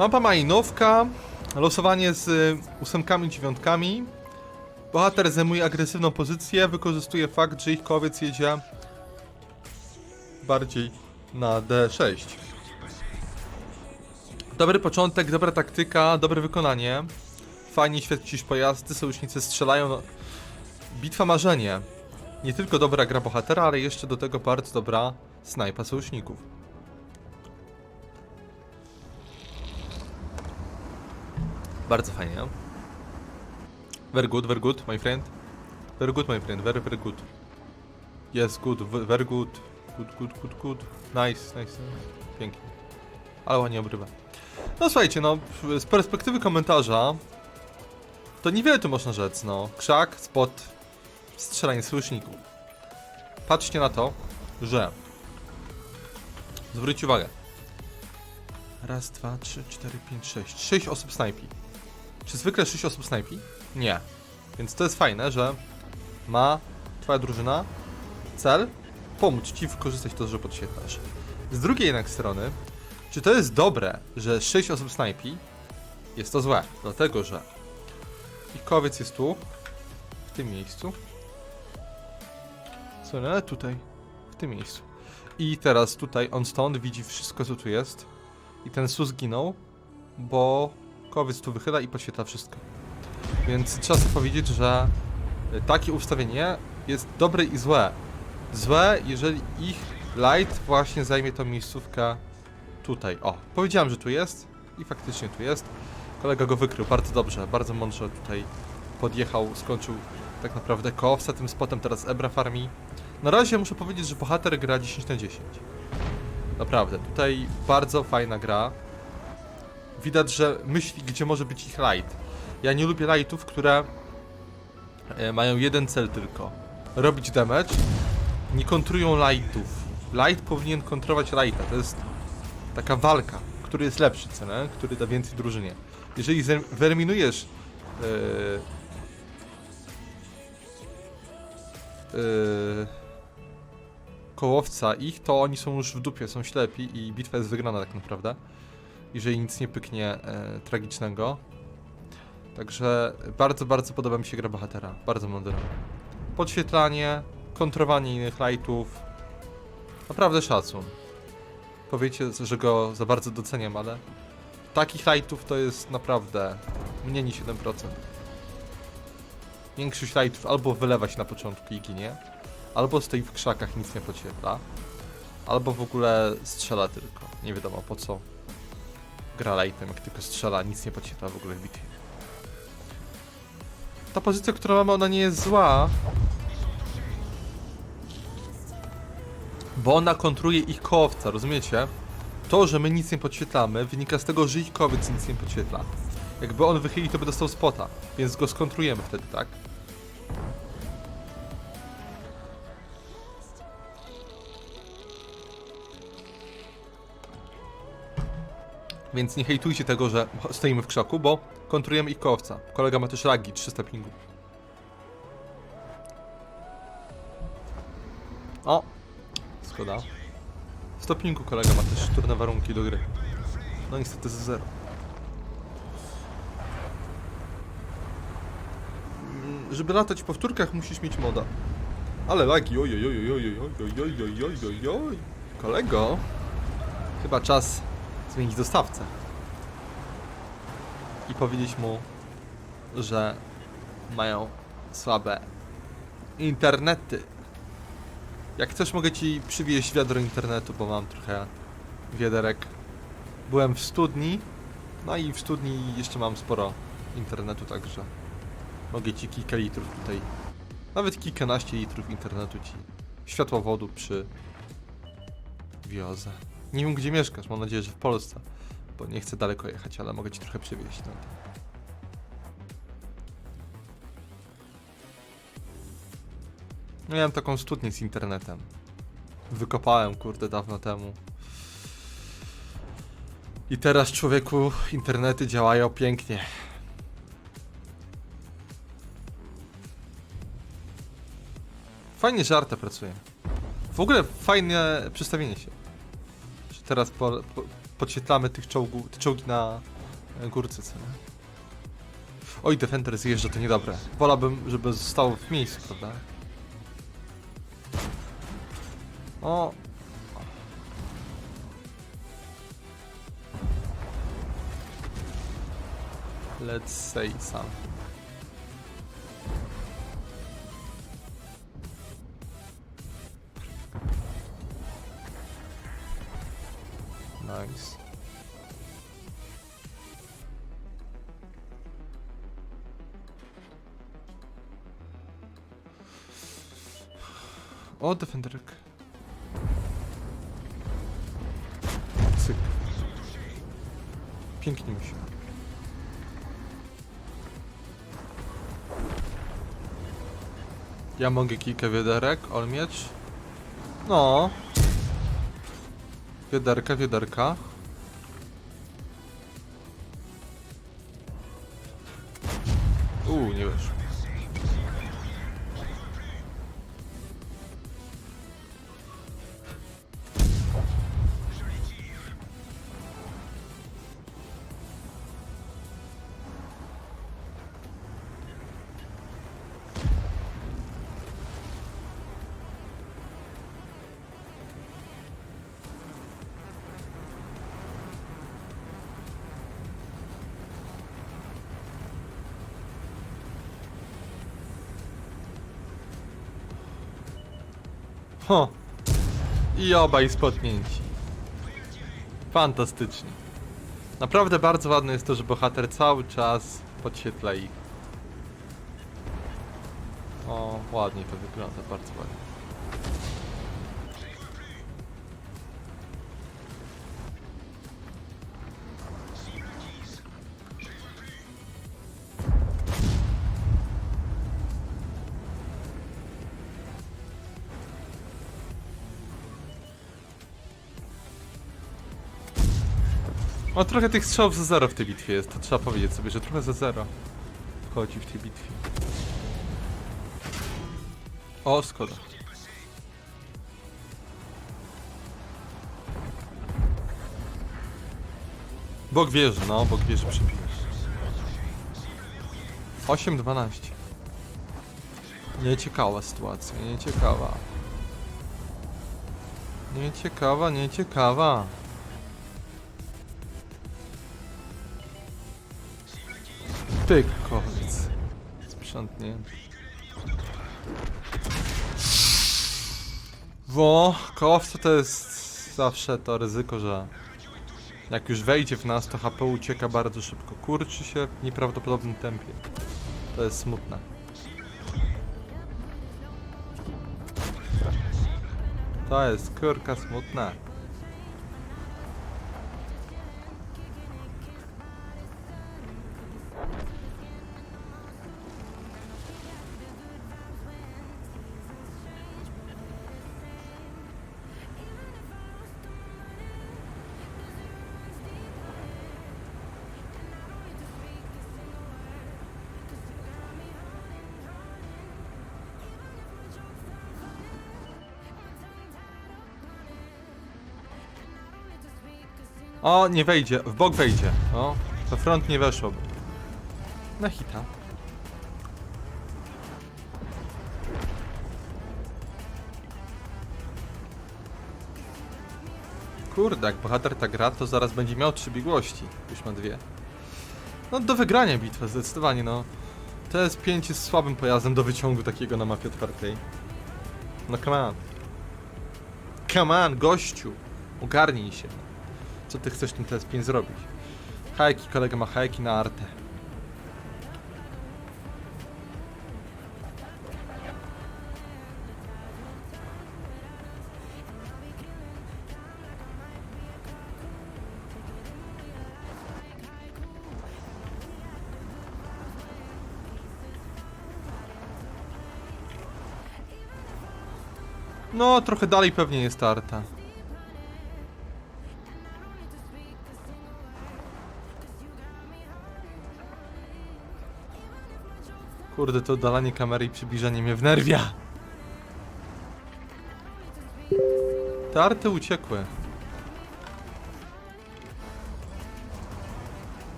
Mapa majnówka, losowanie z y, ósemkami i dziewiątkami. Bohater zajmuje agresywną pozycję, wykorzystuje fakt, że ich kowiec jedzie bardziej na D6. Dobry początek, dobra taktyka, dobre wykonanie. Fajnie świecisz pojazdy, sojusznicy strzelają. No. Bitwa marzenie. Nie tylko dobra gra bohatera, ale jeszcze do tego bardzo dobra snajpa sojuszników. Bardzo fajnie. Very good, very good, my friend. Very good, my friend, very, very good. Yes, good, very good. Good, good, good, good. Nice, nice. Pięknie. Ale ładnie obrywa. No słuchajcie, no, z perspektywy komentarza to niewiele tu można rzec, no. Krzak, spot, strzelanie sojuszników. Patrzcie na to, że... Zwróćcie uwagę. Raz, dwa, trzy, cztery, pięć, sześć. Sześć osób snajpi. Czy zwykle 6 osób snajpi? Nie. Więc to jest fajne, że ma twoja drużyna cel pomóc ci wykorzystać to, że podświetlasz. Z drugiej jednak strony, czy to jest dobre, że 6 osób snajpi? Jest to złe, dlatego że ich kowiec jest tu, w tym miejscu. Co nie? Tutaj, w tym miejscu. I teraz tutaj on stąd widzi wszystko, co tu jest. I ten sus zginął, bo kowiec tu wychyla i podświetla wszystko. Więc trzeba sobie powiedzieć, że y, takie ustawienie jest dobre i złe. Złe, jeżeli ich light właśnie zajmie tą miejscówkę tutaj. O, powiedziałem, że tu jest i faktycznie tu jest. Kolega go wykrył bardzo dobrze, bardzo mądrze tutaj podjechał, skończył tak naprawdę koowca tym spotem, teraz Ebra farmi. Na razie muszę powiedzieć, że bohater gra 10 na 10. Naprawdę, tutaj bardzo fajna gra widać, że myśli, gdzie może być ich light. Ja nie lubię lightów, które e, mają jeden cel tylko. Robić damage. Nie kontrują lightów. Light powinien kontrolować lighta. To jest taka walka, który jest lepszy, co nie? Który da więcej drużynie. Jeżeli wyeliminujesz e, e, kołowca ich, to oni są już w dupie, są ślepi i bitwa jest wygrana tak naprawdę jeżeli nic nie pyknie e, tragicznego. Także bardzo, bardzo podoba mi się gra bohatera. Bardzo mądra. Podświetlanie, kontrowanie innych lightów. Naprawdę szacun. Powiecie, że go za bardzo doceniam, ale takich lightów to jest naprawdę mniej niż 7%. Większość lightów albo wylewa się na początku i ginie, albo stoi w krzakach, nic nie podświetla, albo w ogóle strzela tylko. Nie wiadomo po co gra lightem, jak tylko strzela, nic nie podświetla w ogóle w bitwie. Ta pozycja, którą mamy, ona nie jest zła. Bo ona kontruje ich kołowca, rozumiecie? To, że my nic nie podświetlamy, wynika z tego, że ich kowiec nic nie podświetla. Jakby on wychyli, to by dostał spota, więc go skontrujemy wtedy, tak? Więc nie hejtujcie tego, że stoimy w krzaku, bo kontrujemy ich kołowca. Kolega ma też lagi, 300 pingu. O! Szkoda. 100 pingu kolega ma też trudne warunki do gry. No niestety z zero. Mm, Żeby latać w powtórkach musisz mieć moda. Ale lagi, oj oj oj oj oj oj oj oj oj oj oj oj Kolego, chyba czas zmienić dostawcę. I powiedzieć mu, że mają słabe internety. Jak chcesz, mogę ci przywieźć wiadro internetu, bo mam trochę wiaderek. Byłem w studni, no i w studni jeszcze mam sporo internetu, także mogę ci kilka litrów tutaj, nawet kilkanaście litrów internetu ci światłowodu przy wiozę. Nie wiem gdzie mieszkasz, mam nadzieję, że w Polsce, bo nie chcę daleko jechać, ale mogę ci trochę przywieźć. No. Miałem taką studnię z internetem. Wykopałem, kurde, dawno temu. I teraz, człowieku, internety działają pięknie. Fajnie, że Arta pracuje. W ogóle fajne przedstawienie się. Teraz po, po, podświetlamy tych czołgów, te czołgi na e, górce, co nie? Oj, Defender zjeżdża, to niedobre. Wolałbym, żeby zostało w miejscu, prawda? O! Let's say something. O, defenderek. Cyk. Pięknie mi się. Ja mogę kilka wiaderek, olmiecz. No. Wiaderka, wiaderka. Ho! I obaj spotnięci. Fantastycznie. Naprawdę bardzo ładne jest to, że bohater cały czas podświetla ich. O, ładnie to wygląda, bardzo ładnie. O, trochę tych strzałów za zero w tej bitwie jest, to trzeba powiedzieć sobie, że trochę za zero wchodzi w tej bitwie. O, Skoda. Bok wieży, no, bok wieży przebijesz. 8-12. Nieciekawa sytuacja, nieciekawa. Nieciekawa, nieciekawa. Pyk, koniec. Sprzątnięty. Bo kołowca to jest zawsze to ryzyko, że jak już wejdzie w nas, to HP ucieka bardzo szybko. Kurczy się w nieprawdopodobnym tempie. To jest smutne. To jest kurka smutna. O, nie wejdzie, w bok wejdzie. O, we front nie weszłoby. Na hita. Kurde, jak bohater ta gra, to zaraz będzie miał trzy biegłości. Już ma dwie. No, do wygrania bitwę, zdecydowanie, no. TS5 jest słabym pojazdem do wyciągu takiego na mapie otwartej. No, come on. Come on, gościu. Ogarnij się. Co ty chcesz tym TS5 zrobić? Hajki, kolega ma hajki na artę. No, trochę dalej pewnie jest ta Kurde, to oddalanie kamery i przybliżanie mnie wnerwia. Te arty uciekły.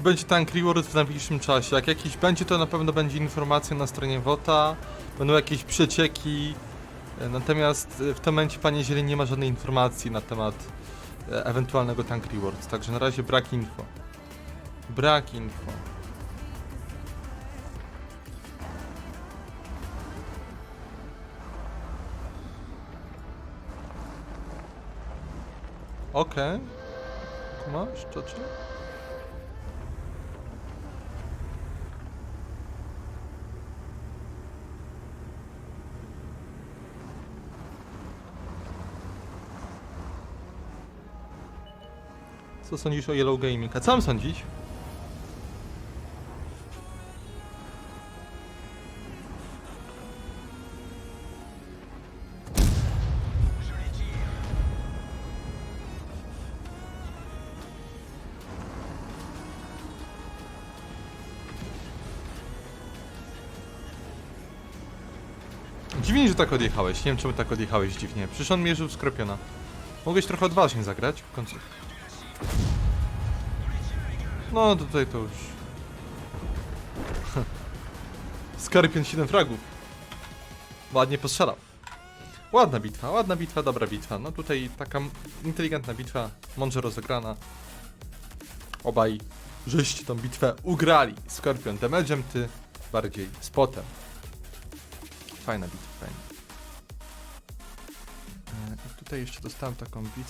Czy będzie tank reward w najbliższym czasie? Jak jakiś będzie, to na pewno będzie informacja na stronie WOTA. Będą jakieś przecieki. E, Natomiast e, w tym momencie, panie Zieleń, nie ma żadnej informacji na temat e, ewentualnego tank reward. Także na razie brak info. Brak info. Okej. Kumasz, czocie? Co sądzisz o Yellow Gaming? A co mam sądzić? Dziwnie, że tak odjechałeś. Nie wiem, czemu tak odjechałeś dziwnie. Przecież on mierzył skropiona. Mogłeś trochę odważnie zagrać w końcu. No, tutaj to już... Skorpion 7 fragów. Ładnie postrzelał. Ładna bitwa, ładna bitwa, dobra bitwa. No tutaj taka inteligentna bitwa, mądrze rozegrana. Obaj żeście tą bitwę ugrali. Skorpion damage'em, ty bardziej spotem. Fajna bitwa, fajna. E, Tutaj jeszcze dostałem taką bitwę.